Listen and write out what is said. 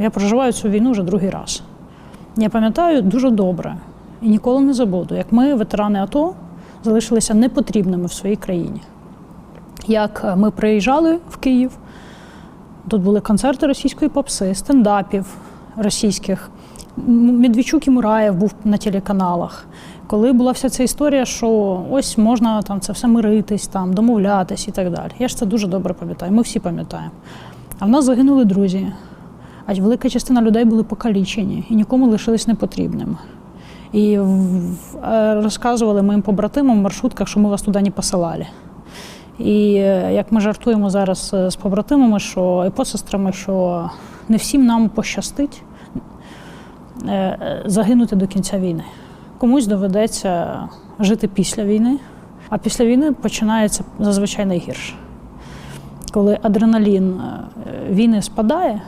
Я проживаю цю війну вже другий раз. Я пам'ятаю дуже добре і ніколи не забуду, як ми, ветерани АТО, залишилися непотрібними в своїй країні. Як е, ми приїжджали в Київ, тут були концерти російської попси, стендапів російських. Медведчук і Мураєв був на телеканалах. Коли була вся ця історія, що ось можна там це все миритись, там, домовлятись і так далі. Я ж це дуже добре пам'ятаю, ми всі пам'ятаємо. А в нас загинули друзі, а велика частина людей були покалічені і нікому лишились непотрібними. І е, розказували моїм побратимам в маршрутках, що ми вас туди не посилали. І е, як ми жартуємо зараз е, з побратимами, що і посестрами, що не всім нам пощастить загинути до кінця війни. Комусь доведеться жити після війни, а після війни починається зазвичай найгірше. Коли адреналін війни спадає,